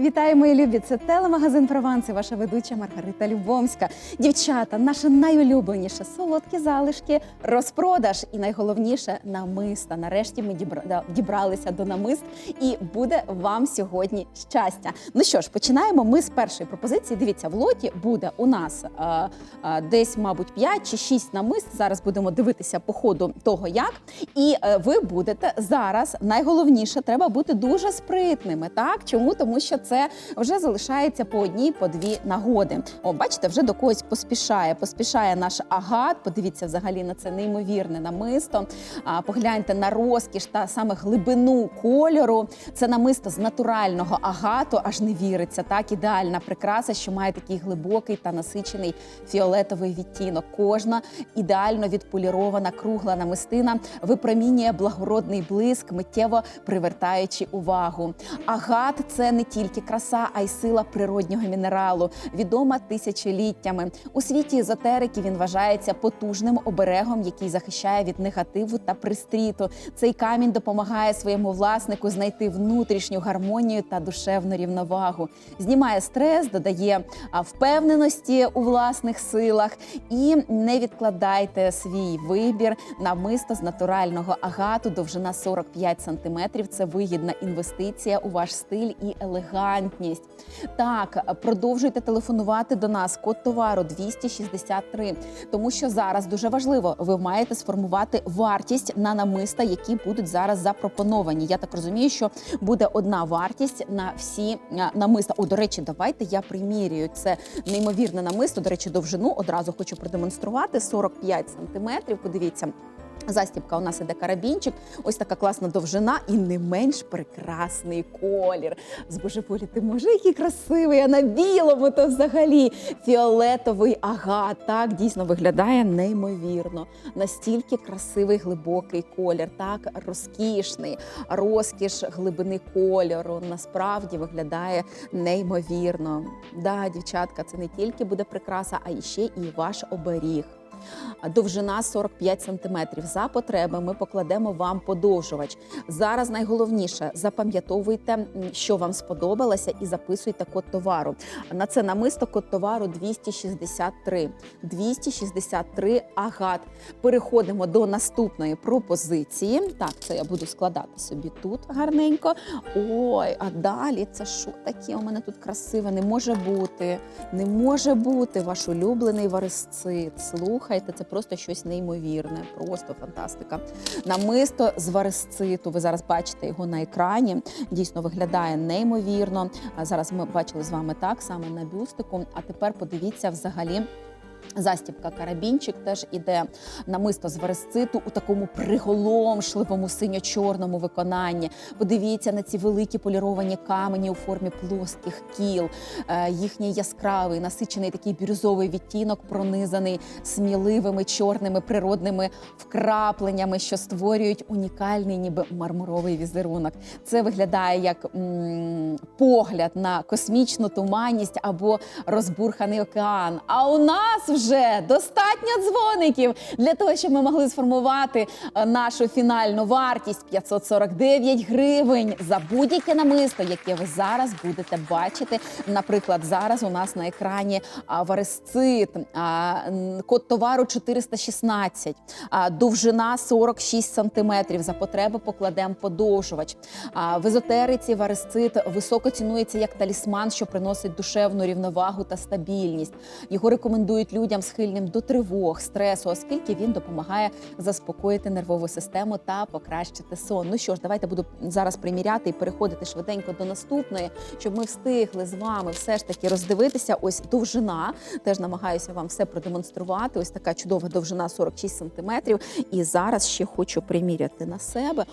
Вітаю, мої любі! Це телемагазин Прованс і ваша ведуча Маргарита Любомська. Дівчата, наше найулюбленіше солодкі залишки, розпродаж і найголовніше намиста. Нарешті ми дібралися до намист, і буде вам сьогодні щастя. Ну що ж, починаємо ми з першої пропозиції. Дивіться, в лоті буде у нас е, е, десь, мабуть, 5 чи 6 намист. Зараз будемо дивитися по ходу того, як. І е, ви будете зараз найголовніше, треба бути дуже спритними. Так чому? Тому що це вже залишається по одній, по дві нагоди. О, бачите, вже до когось поспішає. Поспішає наш агат. Подивіться взагалі на це неймовірне намисто. А, погляньте на розкіш та саме глибину кольору. Це намисто з натурального агату, аж не віриться. Так, ідеальна прикраса, що має такий глибокий та насичений фіолетовий відтінок. Кожна ідеально відполірована кругла намистина випромінює благородний блиск, миттєво привертаючи увагу. Агат це не тільки краса, а й сила природнього мінералу, відома тисячоліттями. У світі езотерики він вважається потужним оберегом, який захищає від негативу та пристріту. Цей камінь допомагає своєму власнику знайти внутрішню гармонію та душевну рівновагу, знімає стрес, додає впевненості у власних силах і не відкладайте свій вибір на мисто з натурального агату, довжина 45 сантиметрів. Це вигідна інвестиція у ваш стиль і елегантність. Так, продовжуйте телефонувати до нас. Код товару 263, тому що зараз дуже важливо, ви маєте сформувати вартість на намиста, які будуть зараз запропоновані. Я так розумію, що буде одна вартість на всі намиста. О, до речі, давайте я примірюю це неймовірне намисто. До речі, довжину одразу хочу продемонструвати 45 сантиметрів. Подивіться. Застібка у нас іде карабінчик, ось така класна довжина і не менш прекрасний колір. Збожеволіти, може, який красивий, а на білому то взагалі фіолетовий агат. Так дійсно виглядає неймовірно. Настільки красивий глибокий колір, так розкішний, розкіш глибини кольору. Насправді виглядає неймовірно. Да, дівчатка, це не тільки буде прикраса, а ще і ваш оберіг. Довжина 45 сантиметрів. За потреби ми покладемо вам подовжувач. Зараз найголовніше запам'ятовуйте, що вам сподобалося, і записуйте код товару. На це намисто код товару 263. 263 агат. Переходимо до наступної пропозиції. Так, це я буду складати собі тут гарненько. Ой, а далі це що таке? У мене тут красиве. Не може бути. Не може бути ваш улюблений варисцит. Слухайте, це просто щось неймовірне, просто фантастика. Намисто з варисциту. Ви зараз бачите його на екрані. Дійсно виглядає неймовірно. Зараз ми бачили з вами так саме на бюстику. А тепер подивіться взагалі. Застібка карабінчик теж іде намисто з вересциту у такому приголомшливому синьо-чорному виконанні. Подивіться на ці великі поліровані камені у формі плоских кіл. Е, їхній яскравий насичений такий бірюзовий відтінок, пронизаний сміливими чорними природними вкрапленнями, що створюють унікальний, ніби мармуровий візерунок. Це виглядає як м, погляд на космічну туманність або розбурханий океан. А у нас вже достатньо дзвоників для того, щоб ми могли сформувати е, нашу фінальну вартість 549 гривень за будь-яке намисто, яке ви зараз будете бачити. Наприклад, зараз у нас на екрані варисцит, код товару 416, довжина 46 сантиметрів. За потреби покладемо подовжувач. В езотериці варисцит високо цінується як талісман, що приносить душевну рівновагу та стабільність. Його рекомендують людям схильним до тривог, стресу, оскільки він допомагає заспокоїти нервову систему та покращити сон. Ну що ж, давайте буду зараз приміряти і переходити швиденько до наступної, щоб ми встигли з вами все ж таки роздивитися. Ось довжина. Теж намагаюся вам все продемонструвати. Ось така чудова довжина 46 сантиметрів. І зараз ще хочу приміряти на себе.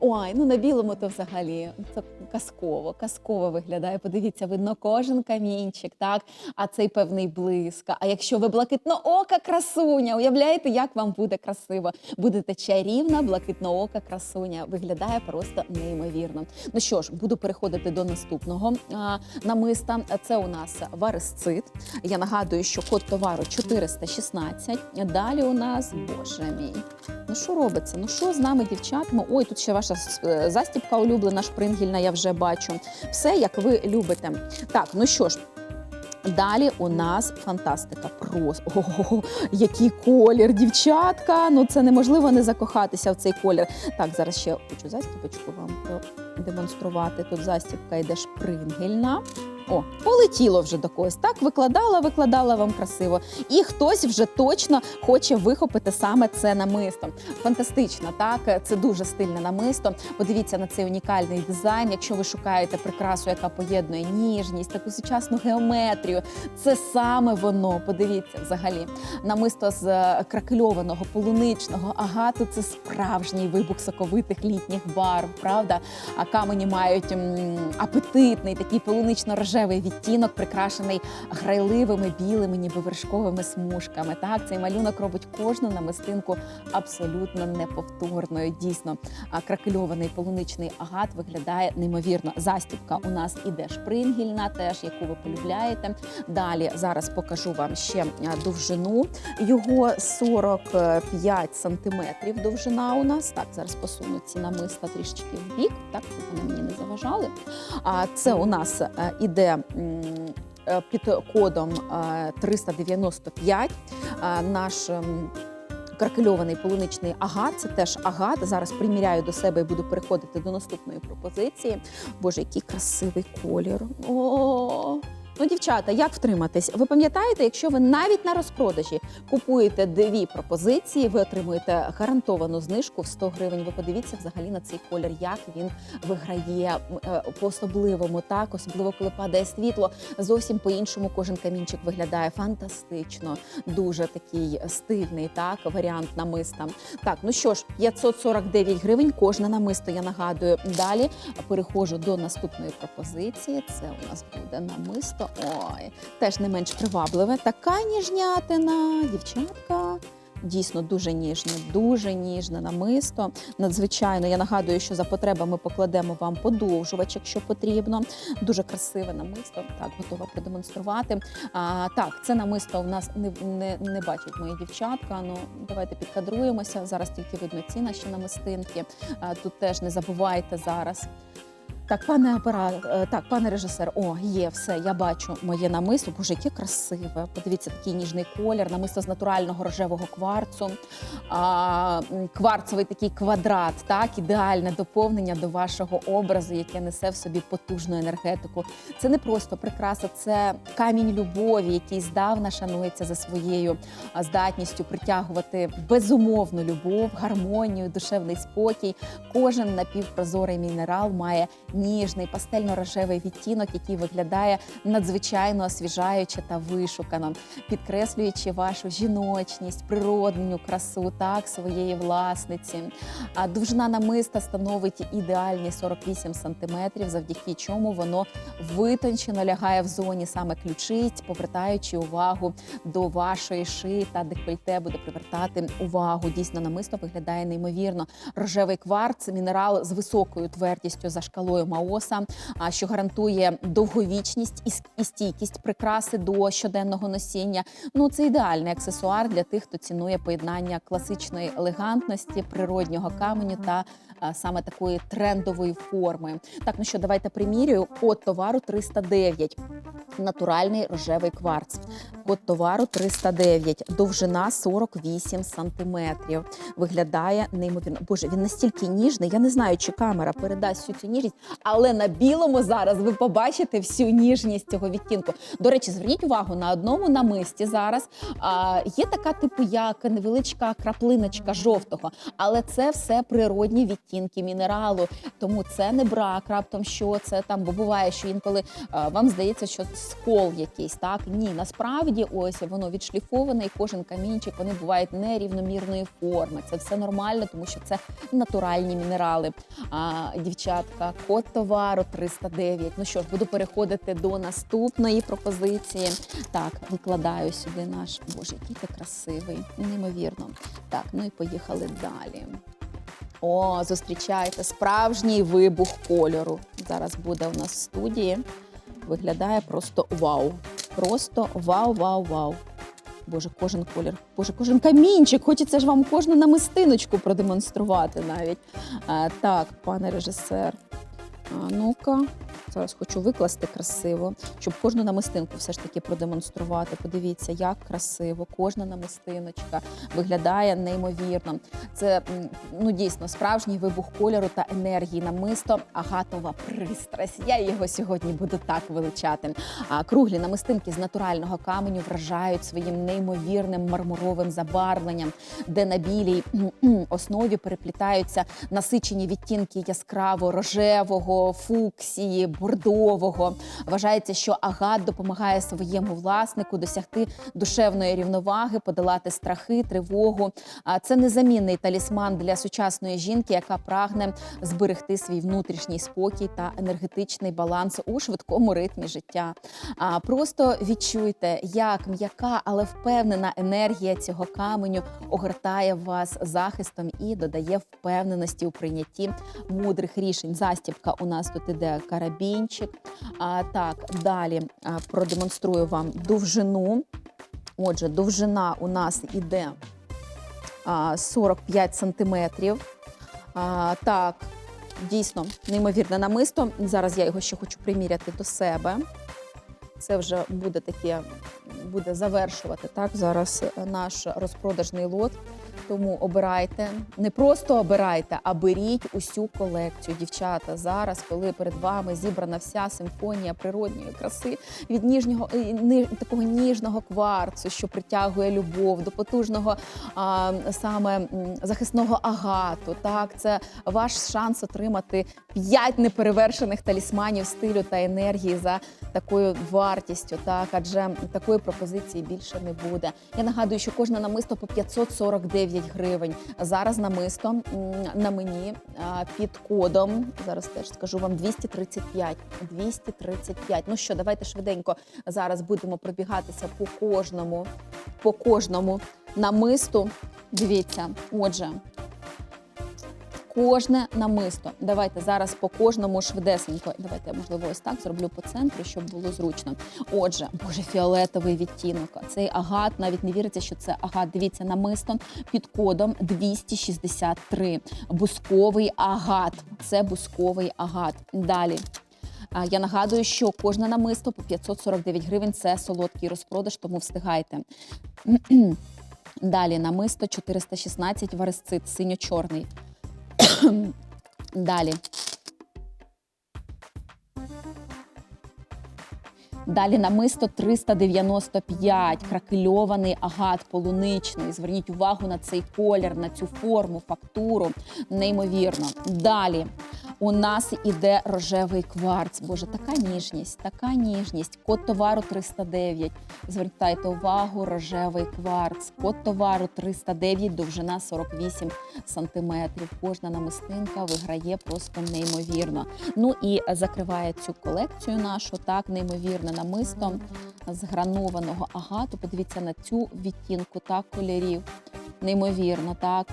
Ой, ну на білому то взагалі це казково, казково виглядає. Подивіться, видно кожен камінчик, так? А цей певний блиск. А якщо ви блакитноока красуня, уявляєте, як вам буде красиво? Будете чарівна, блакитноока красуня. Виглядає просто неймовірно. Ну що ж, буду переходити до наступного а, намиста. Це у нас варисцит. Я нагадую, що код товару 416. Далі у нас, боже мій. Ну що робиться? Ну що з нами, дівчатами? Ой, тут ще ваша е, застібка улюблена, шпрингільна, я вже бачу. Все, як ви любите. Так, ну що ж. Далі у нас фантастика. Просто Ого, який колір, дівчатка. Ну це неможливо не закохатися в цей колір. Так, зараз ще хочу застіпочку вам демонструвати. Тут застіпка йде шпрингельна. О, полетіло вже до когось. Так, викладала, викладала вам красиво. І хтось вже точно хоче вихопити саме це намисто. Фантастично, так це дуже стильне намисто. Подивіться на цей унікальний дизайн. Якщо ви шукаєте прикрасу, яка поєднує ніжність, таку сучасну геометрію, це саме воно. Подивіться взагалі. Намисто з е, кракельованого полуничного агату це справжній вибух соковитих літніх барв, правда? А камені мають апетитний такий полунично-рожевий відтінок, прикрашений грайливими білими, ніби вершковими смужками. Так, цей малюнок робить кожну намистинку абсолютно неповторною. Дійсно, кракельований полуничний агат виглядає неймовірно. Застібка у нас іде шпрингільна, теж яку ви полюбляєте. Далі зараз покажу вам ще довжину. Його 45 сантиметрів довжина у нас. Так, зараз посуну ці намиста трішечки в бік, так щоб вони мені не заважали. А це у нас е, іде е, під кодом е, 395. Е, Наш ем, кракельований полуничний агат. Це теж агат. Зараз приміряю до себе і буду переходити до наступної пропозиції. Боже, який красивий колір. О! Ну, дівчата, як втриматись? Ви пам'ятаєте, якщо ви навіть на розпродажі купуєте дві пропозиції, ви отримуєте гарантовану знижку в 100 гривень. Ви подивіться взагалі на цей колір, як він виграє е, по-особливому, так особливо коли падає світло. Зовсім по-іншому кожен камінчик виглядає фантастично, дуже такий стильний так варіант намиста. Так, ну що ж, 549 гривень кожне намисто. Я нагадую. Далі переходжу до наступної пропозиції. Це у нас буде намисто. Ой, теж не менш привабливе. Така ніжнятина, дівчатка. Дійсно дуже ніжне, дуже ніжне намисто. Надзвичайно, я нагадую, що за потребами покладемо вам подовжувач, якщо потрібно. Дуже красиве намисто. Так, готова продемонструвати. А, так, це намисто в нас не, не, не бачать мої дівчатка. Ну давайте підкадруємося. Зараз тільки видно ці наші намистинки. А, тут теж не забувайте зараз. Так, пане апарат, е, так, пане режисер, о, є все. Я бачу моє намисто. Боже, яке красиве. Подивіться, такий ніжний колір, намисто з натурального рожевого кварцу. А, кварцевий такий квадрат, так, ідеальне доповнення до вашого образу, яке несе в собі потужну енергетику. Це не просто прикраса, це камінь любові, який здавна шанується за своєю здатністю притягувати безумовну любов, гармонію, душевний спокій. Кожен напівпрозорий мінерал має ніжний пастельно-рожевий відтінок, який виглядає надзвичайно освіжаюче та вишукано, підкреслюючи вашу жіночність, природню красу так своєї власниці. А довжина намиста становить ідеальні 48 сантиметрів, завдяки чому воно витончено лягає в зоні саме ключиць, повертаючи увагу до вашої шиї та декольте буде привертати увагу. Дійсно, намисто виглядає неймовірно. Рожевий кварц мінерал з високою твердістю за шкалою Маоса, що гарантує довговічність і стійкість прикраси до щоденного носіння. Ну це ідеальний аксесуар для тих, хто цінує поєднання класичної елегантності, природнього каменю та саме такої трендової форми. Так, ну що, давайте примірюю. Код товару 309. Натуральний рожевий кварц. Код товару 309, довжина 48 сантиметрів. Виглядає неймовірно. Боже, він настільки ніжний. Я не знаю, чи камера передасть всю цю ніжність, але на білому зараз ви побачите всю ніжність цього відтінку. До речі, зверніть увагу на одному намисті зараз. А, є така, типу, як невеличка краплиночка жовтого, але це все природні відтінки мінералу. Тому це не брак, раптом що це там, бо буває, що інколи а, вам здається, що скол якийсь. Так ні, насправді ось воно відшліфоване, і кожен камінчик вони бувають нерівномірної форми. Це все нормально, тому що це натуральні мінерали. А, дівчатка, код товару 309. Ну що ж, буду переходити до наступної пропозиції. Так, викладаю сюди наш боже, який ти красивий, неймовірно. Так, ну і поїхали далі. О, зустрічайте справжній вибух кольору. Зараз буде у нас в студії. Виглядає просто вау. Просто вау, вау, вау. Боже, кожен колір, Боже, кожен камінчик. Хочеться ж вам кожну намистиночку продемонструвати навіть. А, так, пане режисер. А, ну-ка, зараз хочу викласти красиво, щоб кожну намистинку все ж таки продемонструвати. Подивіться, як красиво, кожна намистиночка виглядає неймовірно. Це ну дійсно справжній вибух кольору та енергії намисто агатова пристрасть. Я його сьогодні буду так величати. А круглі намистинки з натурального каменю вражають своїм неймовірним мармуровим забарвленням, де на білій основі переплітаються насичені відтінки яскраво рожевого, фуксії, бордового. Вважається, що агат допомагає своєму власнику досягти душевної рівноваги, подолати страхи, тривогу. А це незамінний талісман для сучасної жінки, яка прагне зберегти свій внутрішній спокій та енергетичний баланс у швидкому ритмі життя. А просто відчуйте, як м'яка, але впевнена енергія цього каменю огортає вас захистом і додає впевненості у прийнятті мудрих рішень. Застібка у нас тут іде карабінчик. А, так, далі продемонструю вам довжину. Отже, довжина у нас іде а, 45 сантиметрів. А, так, дійсно, неймовірне намисто. Зараз я його ще хочу приміряти до себе. Це вже буде таке, буде завершувати так зараз наш розпродажний лот. Тому обирайте, не просто обирайте, а беріть усю колекцію. Дівчата, зараз, коли перед вами зібрана вся симфонія природньої краси від ніжнього е, такого ніжного кварцу, що притягує любов, до потужного а, саме захисного агату. Так, це ваш шанс отримати п'ять неперевершених талісманів стилю та енергії за такою вартістю. Так, адже такої пропозиції більше не буде. Я нагадую, що кожне намисто по 549 гривень. Зараз намисто на мені під кодом. Зараз теж скажу вам 235. 235. Ну що, давайте швиденько зараз будемо пробігатися по кожному, по кожному намисту. Дивіться, отже. Кожне намисто. Давайте зараз по кожному швидесенько. Давайте я можливо ось так зроблю по центру, щоб було зручно. Отже, боже, фіолетовий відтінок. Цей агат навіть не віриться, що це агат. Дивіться, намисто під кодом 263. Бусковий агат. Це бусковий агат. Далі. Я нагадую, що кожне намисто по 549 гривень це солодкий розпродаж, тому встигайте. Далі намисто 416 варисцит, синьо-чорний. Далі. Далі намисто 395, кракельований агат полуничний. Зверніть увагу на цей колір, на цю форму, фактуру. Неймовірно. Далі у нас іде рожевий кварц. Боже, така ніжність, така ніжність. Код товару 309. Звертайте увагу, рожевий кварц. Код товару 309, довжина 48 сантиметрів. Кожна намистинка виграє просто неймовірно. Ну і закриває цю колекцію нашу так неймовірне намисто з гранованого агату. Подивіться на цю відтінку так кольорів. Неймовірно, так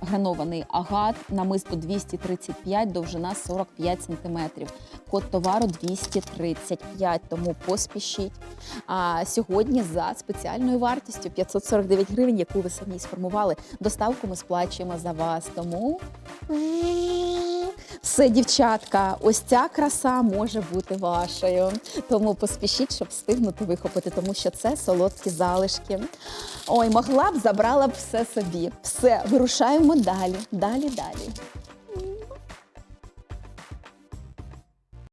гранований агат, намисто 235, довжина 45 сантиметрів. Код товару 235, тому поспішіть. А сьогодні за спеціальною вартістю 549 гривень, яку ви самі сформували. Доставку ми сплачуємо за вас. Тому все, дівчатка, ось ця краса може бути вашою. Тому поспішіть, щоб встигнути вихопити, тому що це солодкі залишки. Ой, могла б, забрала б все собі. Все, вирушаємо далі, далі, далі.